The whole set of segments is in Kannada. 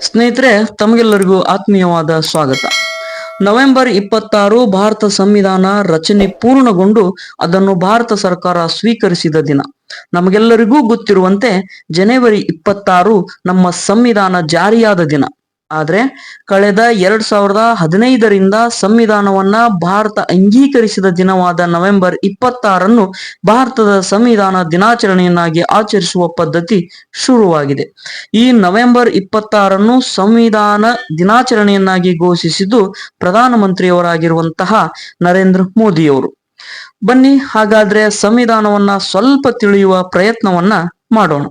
ಸ್ನೇಹಿತರೆ, ತಮಗೆಲ್ಲರಿಗೂ ಆತ್ಮೀಯವಾದ ಸ್ವಾಗತ. ನವೆಂಬರ್ ಇಪ್ಪತ್ತಾರು ಭಾರತ ಸಂವಿಧಾನ ರಚನೆ ಪೂರ್ಣಗೊಂಡು ಅದನ್ನು ಭಾರತ ಸರ್ಕಾರ ಸ್ವೀಕರಿಸಿದ ದಿನ. ನಮಗೆಲ್ಲರಿಗೂ ಗೊತ್ತಿರುವಂತೆ, ಜನವರಿ ಇಪ್ಪತ್ತಾರು ನಮ್ಮ ಸಂವಿಧಾನ ಜಾರಿಯಾದ ದಿನ. ಆದ್ರೆ ಕಳೆದ ಎರಡ್ ಸಾವಿರದ ಹದಿನೈದರಿಂದ ಸಂವಿಧಾನವನ್ನ ಭಾರತ ಅಂಗೀಕರಿಸಿದ ದಿನವಾದ ನವೆಂಬರ್ ಇಪ್ಪತ್ತಾರನ್ನು ಭಾರತದ ಸಂವಿಧಾನ ದಿನಾಚರಣೆಯನ್ನಾಗಿ ಆಚರಿಸುವ ಪದ್ಧತಿ ಶುರುವಾಗಿದೆ. ಈ ನವೆಂಬರ್ ಇಪ್ಪತ್ತಾರನ್ನು ಸಂವಿಧಾನ ದಿನಾಚರಣೆಯನ್ನಾಗಿ ಘೋಷಿಸಿದ್ದು ಪ್ರಧಾನಮಂತ್ರಿಯವರಾಗಿರುವಂತಹ ನರೇಂದ್ರ ಮೋದಿಯವರು. ಬನ್ನಿ, ಹಾಗಾದ್ರೆ ಸಂವಿಧಾನವನ್ನ ಸ್ವಲ್ಪ ತಿಳಿಯುವ ಪ್ರಯತ್ನವನ್ನ ಮಾಡೋಣ.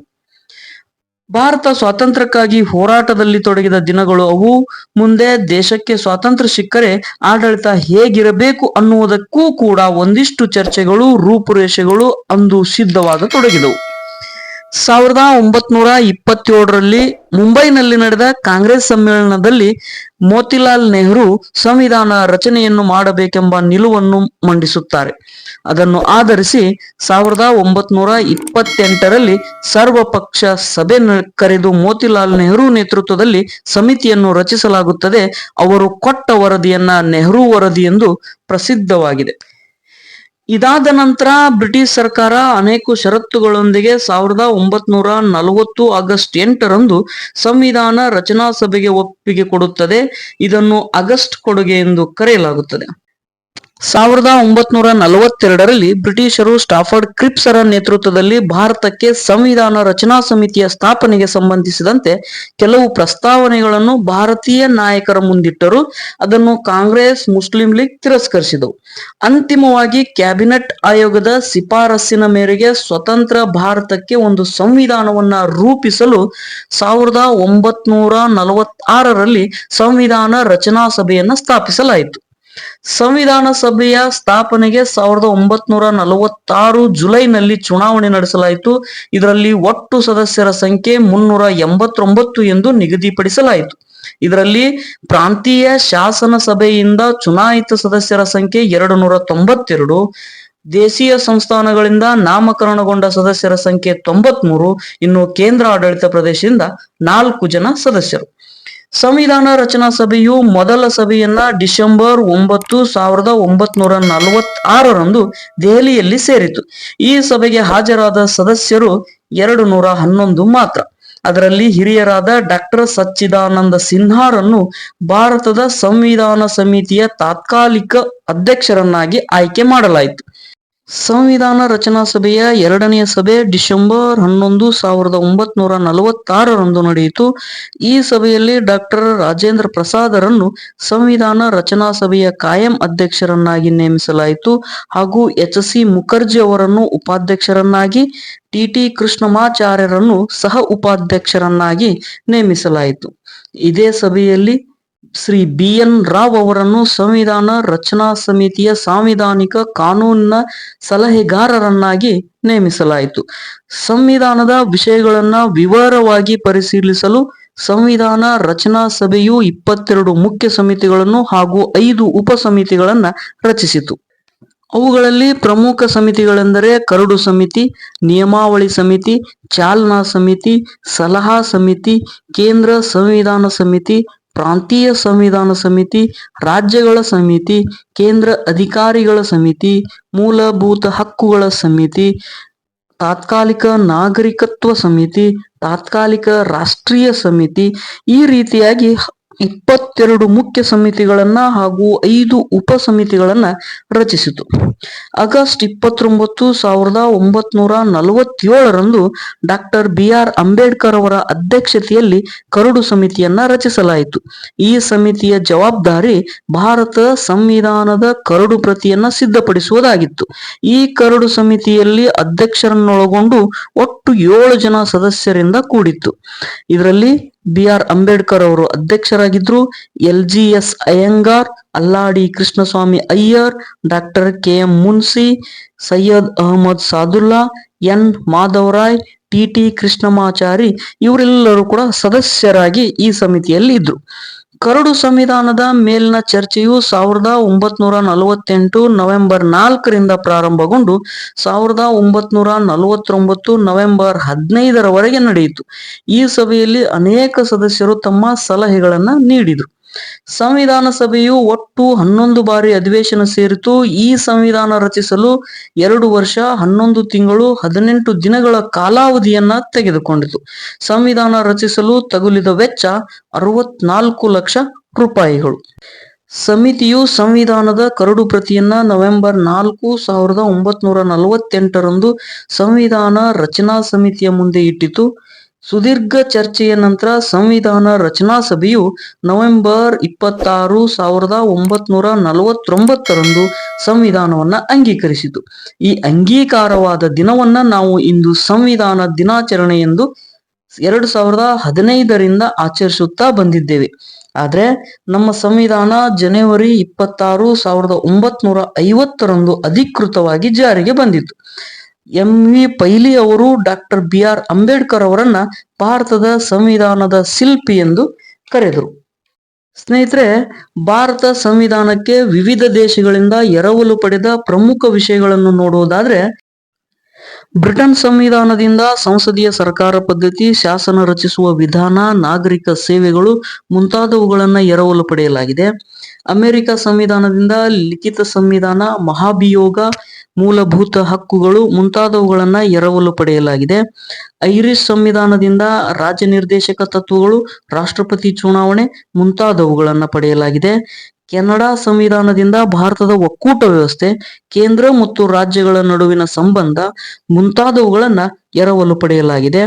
ಭಾರತ ಸ್ವಾತಂತ್ರ್ಯಕ್ಕಾಗಿ ಹೋರಾಟದಲ್ಲಿ ತೊಡಗಿದ ದಿನಗಳು ಅವು. ಮುಂದೆ ದೇಶಕ್ಕೆ ಸ್ವಾತಂತ್ರ್ಯ ಸಿಕ್ಕರೆ ಆಡಳಿತ ಹೇಗಿರಬೇಕು ಅನ್ನುವುದಕ್ಕೂ ಕೂಡ ಒಂದಿಷ್ಟು ಚರ್ಚೆಗಳು, ರೂಪುರೇಷೆಗಳು ಅಂದು ಸಿದ್ಧವಾಗತೊಡಗಿದವು ಸಾವಿರದ ಒಂಬತ್ನೂರ ಇಪ್ಪತ್ತೇಳರಲ್ಲಿ ಮುಂಬೈನಲ್ಲಿ ನಡೆದ ಕಾಂಗ್ರೆಸ್ ಸಮ್ಮೇಳನದಲ್ಲಿ ಮೋತಿಲಾಲ್ ನೆಹರು ಸಂವಿಧಾನ ರಚನೆಯನ್ನು ಮಾಡಬೇಕೆಂಬ ನಿಲುವನ್ನು ಮಂಡಿಸುತ್ತಾರೆ. ಅದನ್ನು ಆಧರಿಸಿ ಸಾವಿರದ ಒಂಬತ್ನೂರ ಇಪ್ಪತ್ತೆಂಟರಲ್ಲಿ ಸರ್ವಪಕ್ಷ ಸಭೆ ಕರೆದು ಮೋತಿಲಾಲ್ ನೆಹರು ನೇತೃತ್ವದಲ್ಲಿ ಸಮಿತಿಯನ್ನು ರಚಿಸಲಾಗುತ್ತದೆ. ಅವರು ಕೊಟ್ಟ ವರದಿಯನ್ನ ನೆಹರು ವರದಿ ಎಂದು ಪ್ರಸಿದ್ಧವಾಗಿದೆ. ಇದಾದ ನಂತರ ಬ್ರಿಟಿಷ್ ಸರ್ಕಾರ ಅನೇಕ ಷರತ್ತುಗಳೊಂದಿಗೆ ಸಾವಿರದ ಒಂಬತ್ನೂರ ನಲವತ್ತು ಆಗಸ್ಟ್ ಎಂಟರಂದು ಸಂವಿಧಾನ ರಚನಾ ಸಭೆಗೆ ಒಪ್ಪಿಗೆ ಕೊಡುತ್ತದೆ. ಇದನ್ನು ಆಗಸ್ಟ್ ಕೊಡುಗೆ ಎಂದು ಕರೆಯಲಾಗುತ್ತದೆ. ಸಾವಿರದ ಒಂಬತ್ನೂರ ನಲವತ್ತೆರಡರಲ್ಲಿ ಬ್ರಿಟಿಷರು ಸ್ಟಾಫರ್ಡ್ ಕ್ರಿಪ್ಸರ ನೇತೃತ್ವದಲ್ಲಿ ಭಾರತಕ್ಕೆ ಸಂವಿಧಾನ ರಚನಾ ಸಮಿತಿಯ ಸ್ಥಾಪನೆಗೆ ಸಂಬಂಧಿಸಿದಂತೆ ಕೆಲವು ಪ್ರಸ್ತಾವನೆಗಳನ್ನು ಭಾರತೀಯ ನಾಯಕರ ಮುಂದಿಟ್ಟರು. ಅದನ್ನು ಕಾಂಗ್ರೆಸ್, ಮುಸ್ಲಿಂ ಲೀಗ್ ತಿರಸ್ಕರಿಸಿದವು ಅಂತಿಮವಾಗಿ ಕ್ಯಾಬಿನೆಟ್ ಆಯೋಗದ ಶಿಫಾರಸ್ಸಿನ ಮೇರೆಗೆ ಸ್ವತಂತ್ರ ಭಾರತಕ್ಕೆ ಒಂದು ಸಂವಿಧಾನವನ್ನ ರೂಪಿಸಲು ಸಾವಿರದ ಒಂಬತ್ನೂರ ನಲವತ್ತಾರರಲ್ಲಿ ಸಂವಿಧಾನ ರಚನಾ ಸಭೆಯನ್ನು ಸ್ಥಾಪಿಸಲಾಯಿತು. ಸಂವಿಧಾನ ಸಭೆಯ ಸ್ಥಾಪನೆಗೆ ಸಾವಿರದ ಒಂಬತ್ನೂರ ನಲವತ್ತಾರು ಜುಲೈನಲ್ಲಿ ಚುನಾವಣೆ ನಡೆಸಲಾಯಿತು. ಇದರಲ್ಲಿ ಒಟ್ಟು ಸದಸ್ಯರ ಸಂಖ್ಯೆ ಮುನ್ನೂರ ಎಂಬತ್ತೊಂಬತ್ತು ಎಂದು ನಿಗದಿಪಡಿಸಲಾಯಿತು. ಇದರಲ್ಲಿ ಪ್ರಾಂತೀಯ ಶಾಸನ ಸಭೆಯಿಂದ ಚುನಾಯಿತ ಸದಸ್ಯರ ಸಂಖ್ಯೆ ಎರಡು ನೂರ ತೊಂಬತ್ತೆರಡು, ದೇಶೀಯ ಸಂಸ್ಥಾನಗಳಿಂದ ನಾಮಕರಣಗೊಂಡ ಸದಸ್ಯರ ಸಂಖ್ಯೆ ತೊಂಬತ್ಮೂರು, ಇನ್ನು ಕೇಂದ್ರ ಆಡಳಿತ ಪ್ರದೇಶದಿಂದ ನಾಲ್ಕು ಜನ ಸದಸ್ಯರು. ಸಂವಿಧಾನ ರಚನಾ ಸಭೆಯು ಮೊದಲ ಸಭೆಯನ್ನ ಡಿಸೆಂಬರ್ ಒಂಬತ್ತು ಸಾವಿರದ ಒಂಬತ್ನೂರ ನಲವತ್ತಾರರಂದು ದೆಹಲಿಯಲ್ಲಿ ಸೇರಿತು. ಈ ಸಭೆಗೆ ಹಾಜರಾದ ಸದಸ್ಯರು ಎರಡು ನೂರ ಹನ್ನೊಂದು ಮಾತ್ರ. ಅದರಲ್ಲಿ ಹಿರಿಯರಾದ ಡಾಕ್ಟರ್ ಸಚ್ಚಿದಾನಂದ ಸಿನ್ಹಾರನ್ನು ಭಾರತದ ಸಂವಿಧಾನ ಸಮಿತಿಯ ತಾತ್ಕಾಲಿಕ ಅಧ್ಯಕ್ಷರನ್ನಾಗಿ ಆಯ್ಕೆ ಮಾಡಲಾಯಿತು. ಸಂವಿಧಾನ ರಚನಾ ಸಭೆಯ ಎರಡನೆಯ ಸಭೆ ಡಿಸೆಂಬರ್ ಹನ್ನೊಂದು ಸಾವಿರದ ಒಂಬತ್ನೂರ ನಲವತ್ತಾರರಂದು ನಡೆಯಿತು. ಈ ಸಭೆಯಲ್ಲಿ ಡಾಕ್ಟರ್ ರಾಜೇಂದ್ರ ಪ್ರಸಾದರನ್ನು ಸಂವಿಧಾನ ರಚನಾ ಸಭೆಯ ಕಾಯಂ ಅಧ್ಯಕ್ಷರನ್ನಾಗಿ ನೇಮಿಸಲಾಯಿತು. ಹಾಗೂ ಎಚ್ ಸಿ ಮುಖರ್ಜಿ ಅವರನ್ನು ಉಪಾಧ್ಯಕ್ಷರನ್ನಾಗಿ, ಟಿ ಟಿ ಕೃಷ್ಣಮಾಚಾರ್ಯರನ್ನು ಸಹ ಉಪಾಧ್ಯಕ್ಷರನ್ನಾಗಿ ನೇಮಿಸಲಾಯಿತು. ಇದೇ ಸಭೆಯಲ್ಲಿ ಶ್ರೀ ಬಿ ಎನ್ ರಾವ್ ಅವರನ್ನು ಸಂವಿಧಾನ ರಚನಾ ಸಮಿತಿಯ ಸಾಂವಿಧಾನಿಕ ಕಾನೂನಿನ ಸಲಹೆಗಾರರನ್ನಾಗಿ ನೇಮಿಸಲಾಯಿತು. ಸಂವಿಧಾನದ ವಿಷಯಗಳನ್ನ ವಿವರವಾಗಿ ಪರಿಶೀಲಿಸಲು ಸಂವಿಧಾನ ರಚನಾ ಸಭೆಯು ಇಪ್ಪತ್ತೆರಡು ಮುಖ್ಯ ಸಮಿತಿಗಳನ್ನು ಹಾಗೂ ಐದು ಉಪ ಸಮಿತಿಗಳನ್ನ ರಚಿಸಿತು. ಅವುಗಳಲ್ಲಿ ಪ್ರಮುಖ ಸಮಿತಿಗಳೆಂದರೆ ಕರಡು ಸಮಿತಿ, ನಿಯಮಾವಳಿ ಸಮಿತಿ, ಚಾಲನಾ ಸಮಿತಿ, ಸಲಹಾ ಸಮಿತಿ, ಕೇಂದ್ರ ಸಂವಿಧಾನ ಸಮಿತಿ ಪ್ರಾಂತೀಯ ಸಂವಿಧಾನ ಸಮಿತಿ, ರಾಜ್ಯಗಳ ಸಮಿತಿ, ಕೇಂದ್ರ ಅಧಿಕಾರಿಗಳ ಸಮಿತಿ, ಮೂಲಭೂತ ಹಕ್ಕುಗಳ ಸಮಿತಿ, ತಾತ್ಕಾಲಿಕ ನಾಗರಿಕತ್ವ ಸಮಿತಿ, ತಾತ್ಕಾಲಿಕ ರಾಷ್ಟ್ರೀಯ ಸಮಿತಿ ಈ ರೀತಿಯಾಗಿ ಇಪ್ಪತ್ತೆರಡು ಮುಖ್ಯ ಸಮಿತಿಗಳನ್ನ ಹಾಗೂ ಐದು ಉಪ ಸಮಿತಿಗಳನ್ನ ರಚಿಸಿತು. ಆಗಸ್ಟ್ ಇಪ್ಪತ್ತೊಂಬತ್ತು ಸಾವಿರದ ಒಂಬತ್ನೂರ ನಲವತ್ತೇಳರಂದು ಡಾಕ್ಟರ್ ಬಿ ಆರ್ ಅಂಬೇಡ್ಕರ್ ಅವರ ಅಧ್ಯಕ್ಷತೆಯಲ್ಲಿ ಕರಡು ಸಮಿತಿಯನ್ನ ರಚಿಸಲಾಯಿತು. ಈ ಸಮಿತಿಯ ಜವಾಬ್ದಾರಿ ಭಾರತ ಸಂವಿಧಾನದ ಕರಡು ಪ್ರತಿಯನ್ನ ಸಿದ್ಧಪಡಿಸುವುದಾಗಿತ್ತು. ಈ ಕರಡು ಸಮಿತಿಯಲ್ಲಿ ಅಧ್ಯಕ್ಷರನ್ನೊಳಗೊಂಡು ಒಟ್ಟು ಏಳು ಜನ ಸದಸ್ಯರಿಂದ ಕೂಡಿತ್ತು. ಇದರಲ್ಲಿ ಬಿ ಆರ್ ಅಂಬೇಡ್ಕರ್ ಅವರು ಅಧ್ಯಕ್ಷರಾಗಿದ್ರು. L G S Ayyangar, Alladi Krishnaswami Ayyar, doctor K M Munshi, Syed Ahmad Saadulla, N Madhavrao, T T Krishnamachari ಇವರೆಲ್ಲರೂ ಕೂಡ ಸದಸ್ಯರಾಗಿ ಈ ಸಮಿತಿಯಲ್ಲಿ ಇದ್ರು. ಕರಡು ಸಂವಿಧಾನದ ಮೇಲಿನ ಚರ್ಚೆಯು ಸಾವಿರದ ಒಂಬತ್ನೂರ ನಲವತ್ತೆಂಟು ನವೆಂಬರ್ ನಾಲ್ಕರಿಂದ ಪ್ರಾರಂಭಗೊಂಡು ಸಾವಿರದ ಒಂಬತ್ನೂರ ನಲವತ್ತೊಂಬತ್ತು ನವೆಂಬರ್ ಹದಿನೈದರವರೆಗೆ ನಡೆಯಿತು. ಈ ಸಭೆಯಲ್ಲಿ ಅನೇಕ ಸದಸ್ಯರು ತಮ್ಮ ಸಲಹೆಗಳನ್ನ ನೀಡಿದರು. ಸಂವಿಧಾನ ಸಭೆಯು ಒಟ್ಟು ಹನ್ನೊಂದು ಬಾರಿ ಅಧಿವೇಶನ ಸೇರಿತು. ಈ ಸಂವಿಧಾನ ರಚಿಸಲು ಎರಡು ವರ್ಷ, ಹನ್ನೊಂದು ತಿಂಗಳು, ಹದಿನೆಂಟು ದಿನಗಳ ಕಾಲಾವಧಿಯನ್ನ ತೆಗೆದುಕೊಂಡಿತು. ಸಂವಿಧಾನ ರಚಿಸಲು ತಗುಲಿದ ವೆಚ್ಚ ಅರವತ್ನಾಲ್ಕು ಲಕ್ಷ ರೂಪಾಯಿಗಳು. ಸಮಿತಿಯು ಸಂವಿಧಾನದ ಕರಡು ಪ್ರತಿಯನ್ನ ನವೆಂಬರ್ ನಾಲ್ಕು ಸಾವಿರದ ಒಂಬತ್ನೂರ ನಲವತ್ತೆಂಟರಂದು ಸಂವಿಧಾನ ರಚನಾ ಸಮಿತಿಯ ಮುಂದೆ ಇಟ್ಟಿತು. ಸುದೀರ್ಘ ಚರ್ಚೆಯ ನಂತರ ಸಂವಿಧಾನ ರಚನಾ ಸಭೆಯು ನವೆಂಬರ್ ಇಪ್ಪತ್ತಾರು ಸಾವಿರದ ಒಂಬತ್ನೂರ ನಲವತ್ತೊಂಬತ್ತರಂದು ಸಂವಿಧಾನವನ್ನ ಅಂಗೀಕರಿಸಿತು. ಈ ಅಂಗೀಕಾರವಾದ ದಿನವನ್ನ ನಾವು ಇಂದು ಸಂವಿಧಾನ ದಿನಾಚರಣೆ ಎಂದು ಎರಡು ಸಾವಿರದ ಹದಿನೈದರಿಂದ ಆಚರಿಸುತ್ತಾ ಬಂದಿದ್ದೇವೆ. ಆದ್ರೆ ನಮ್ಮ ಸಂವಿಧಾನ ಜನವರಿ ಇಪ್ಪತ್ತಾರು ಸಾವಿರದ ಒಂಬತ್ನೂರ ಐವತ್ತರಂದು ಅಧಿಕೃತವಾಗಿ ಜಾರಿಗೆ ಬಂದಿತು ಎಂ. ವಿ. ಪೈಲಿ ಅವರು ಡಾಕ್ಟರ್ ಬಿ. ಆರ್. ಅಂಬೇಡ್ಕರ್ ಅವರನ್ನ ಭಾರತದ ಸಂವಿಧಾನದ ಶಿಲ್ಪಿ ಎಂದು ಕರೆದರು. ಸ್ನೇಹಿತರೆ, ಭಾರತ ಸಂವಿಧಾನಕ್ಕೆ ವಿವಿಧ ದೇಶಗಳಿಂದ ಎರವಲು ಪಡೆದ ಪ್ರಮುಖ ವಿಷಯಗಳನ್ನು ನೋಡುವುದಾದ್ರೆ, ಬ್ರಿಟನ್ ಸಂವಿಧಾನದಿಂದ ಸಂಸದೀಯ ಸರ್ಕಾರ ಪದ್ಧತಿ, ಶಾಸನ ರಚಿಸುವ ವಿಧಾನ, ನಾಗರಿಕ ಸೇವೆಗಳು ಮುಂತಾದವುಗಳನ್ನ ಎರವಲು ಪಡೆಯಲಾಗಿದೆ. ಅಮೆರಿಕ ಸಂವಿಧಾನದಿಂದ ಲಿಖಿತ ಸಂವಿಧಾನ, ಮಹಾಭಿಯೋಗ ಮೂಲಭೂತ ಹಕ್ಕುಗಳು ಮುಂತಾದವುಗಳನ್ನ ಎರವಲು ಪಡೆಯಲಾಗಿದೆ. ಐರಿಷ್ ಸಂವಿಧಾನದಿಂದ ರಾಜ್ಯ ನಿರ್ದೇಶಕ ತತ್ವಗಳು, ರಾಷ್ಟ್ರಪತಿ ಚುನಾವಣೆ ಮುಂತಾದವುಗಳನ್ನ ಪಡೆಯಲಾಗಿದೆ. ಕೆನಡಾ ಸಂವಿಧಾನದಿಂದ ಭಾರತದ ಒಕ್ಕೂಟ ವ್ಯವಸ್ಥೆ, ಕೇಂದ್ರ ಮತ್ತು ರಾಜ್ಯಗಳ ನಡುವಿನ ಸಂಬಂಧ ಮುಂತಾದವುಗಳನ್ನ ಎರವಲು ಪಡೆಯಲಾಗಿದೆ.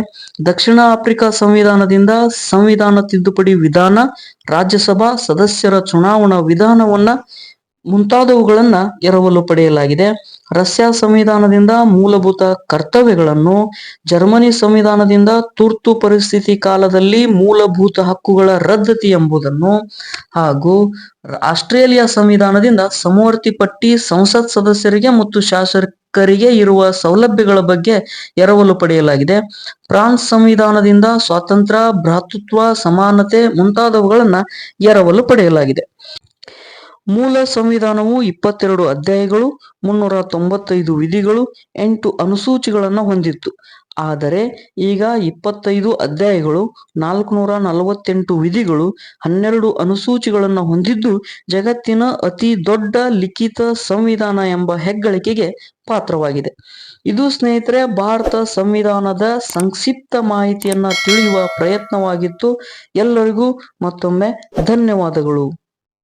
ದಕ್ಷಿಣ ಆಫ್ರಿಕಾ ಸಂವಿಧಾನದಿಂದ ಸಂವಿಧಾನ ತಿದ್ದುಪಡಿ ವಿಧಾನ, ರಾಜ್ಯಸಭಾ ಸದಸ್ಯರ ಚುನಾವಣಾ ವಿಧಾನವನ್ನ ಮುಂತಾದವುಗಳನ್ನ ಎರವಲು ಪಡೆಯಲಾಗಿದೆ. ರಷ್ಯಾ ಸಂವಿಧಾನದಿಂದ ಮೂಲಭೂತ ಕರ್ತವ್ಯಗಳನ್ನು, ಜರ್ಮನಿ ಸಂವಿಧಾನದಿಂದ ತುರ್ತು ಪರಿಸ್ಥಿತಿ ಕಾಲದಲ್ಲಿ ಮೂಲಭೂತ ಹಕ್ಕುಗಳ ರದ್ದತಿ ಎಂಬುದನ್ನು ಹಾಗೂ ಆಸ್ಟ್ರೇಲಿಯಾ ಸಂವಿಧಾನದಿಂದ ಸಮವರ್ತಿ ಪಟ್ಟಿ ಸಂಸತ್ ಸದಸ್ಯರಿಗೆ ಮತ್ತು ಶಾಸಕರಿಗೆ ಇರುವ ಸೌಲಭ್ಯಗಳ ಬಗ್ಗೆ ಎರವಲು ಪಡೆಯಲಾಗಿದೆ. ಫ್ರಾನ್ಸ್ ಸಂವಿಧಾನದಿಂದ ಸ್ವಾತಂತ್ರ್ಯ, ಭ್ರಾತೃತ್ವ, ಸಮಾನತೆ ಮುಂತಾದವುಗಳನ್ನ ಎರವಲು ಪಡೆಯಲಾಗಿದೆ. ಮೂಲ ಸಂವಿಧಾನವು ಇಪ್ಪತ್ತೆರಡು ಅಧ್ಯಾಯಗಳು, ಮುನ್ನೂರ ತೊಂಬತ್ತೈದು ವಿಧಿಗಳು, ಎಂಟು ಅನುಸೂಚಿಗಳನ್ನು ಹೊಂದಿತ್ತು. ಆದರೆ ಈಗ ಇಪ್ಪತ್ತೈದು ಅಧ್ಯಾಯಗಳು, ನಾಲ್ಕುನೂರ ನಲವತ್ತೆಂಟು ವಿಧಿಗಳು, ಹನ್ನೆರಡು ಅನುಸೂಚಿಗಳನ್ನು ಹೊಂದಿದ್ದು ಜಗತ್ತಿನ ಅತಿ ದೊಡ್ಡ ಲಿಖಿತ ಸಂವಿಧಾನ ಎಂಬ ಹೆಗ್ಗಳಿಕೆಗೆ ಪಾತ್ರವಾಗಿದೆ. ಇದು ಸ್ನೇಹಿತರೆ, ಭಾರತ ಸಂವಿಧಾನದ ಸಂಕ್ಷಿಪ್ತ ಮಾಹಿತಿಯನ್ನು ತಿಳಿಯುವ ಪ್ರಯತ್ನವಾಗಿತ್ತು. ಎಲ್ಲರಿಗೂ ಮತ್ತೊಮ್ಮೆ ಧನ್ಯವಾದಗಳು.